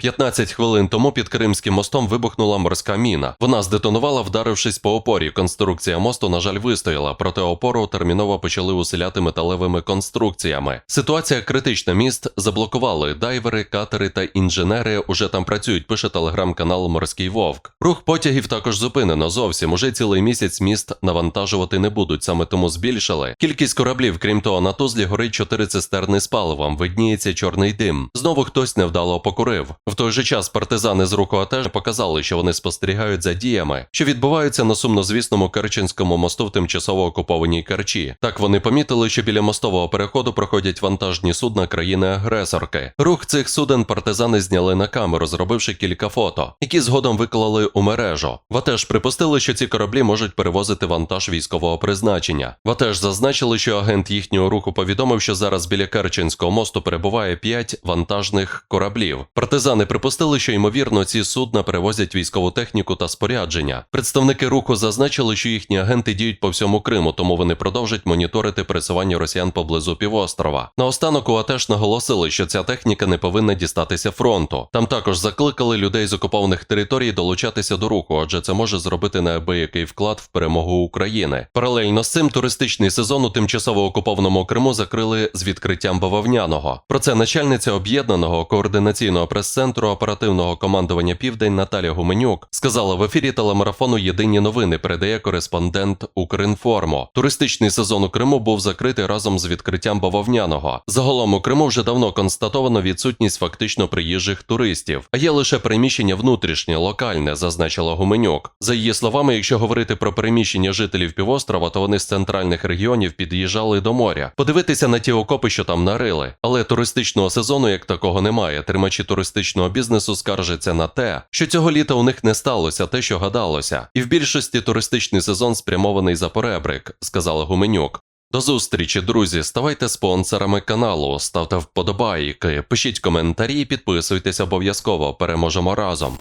15 хвилин тому під Кримським мостом вибухнула морська міна. Вона здетонувала, вдарившись по опорі. Конструкція мосту, на жаль, вистояла, проте опору терміново почали усиляти металевими конструкціями. Ситуація критична. Міст заблокували. Дайвери, катери та інженери уже там працюють. Пише телеграм-канал Морський Вовк. Рух потягів також зупинено зовсім. Уже цілий місяць міст навантажувати не будуть. Саме тому збільшили. Кількість кораблів, крім того, на тузлі горить чотири цистерни з паливом. Видніється чорний дим. Знову хтось невдало покурив. В той же час партизани з руху АТЕЖ показали, що вони спостерігають за діями, що відбуваються на сумнозвісному Керченському мосту в тимчасово окупованій Керчі. Так вони помітили, що біля мостового переходу проходять вантажні судна країни-агресорки. Рух цих суден партизани зняли на камеру, зробивши кілька фото, які згодом виклали у мережу. В АТЕЖ припустили, що ці кораблі можуть перевозити вантаж військового призначення. В АТЕЖ зазначили, що агент їхнього руху повідомив, що зараз біля Керченського мосту перебуває 5 вантажних кораблів. Партизани припустили, що ймовірно ці судна перевозять військову техніку та спорядження. Представники руху зазначили, що їхні агенти діють по всьому Криму, тому вони продовжать моніторити пересування росіян поблизу півострова. Наостанок у АТЕШ наголосили, що ця техніка не повинна дістатися фронту. Там також закликали людей з окупованих територій долучатися до руху, адже це може зробити неабиякий вклад в перемогу України. Паралельно з цим туристичний сезон у тимчасово окупованому Криму закрили з відкриттям бавовняного. Про це начальниця об'єднаного координаційного прес-центру оперативного командування Південь Наталя Гуменюк сказала в ефірі телемарафону Єдині новини. Передає кореспондент Укрінформу. Туристичний сезон у Криму був закритий разом з відкриттям бавовняного. Загалом у Криму вже давно констатовано відсутність фактично приїжджих туристів, а є лише приміщення внутрішнє, локальне, зазначила Гуменюк. За її словами, якщо говорити про переміщення жителів півострова, то вони з центральних регіонів під'їжджали до моря, подивитися на ті окопи, що там нарили. Але туристичного сезону як такого немає. Тримачі туристичного бізнесу скаржиться на те, що цього літа у них не сталося те, що гадалося, і в більшості туристичний сезон спрямований за поребрик, сказала Гуменюк. До зустрічі, друзі. Ставайте спонсорами каналу, ставте вподобайки, пишіть коментарі, підписуйтесь обов'язково. Переможемо разом.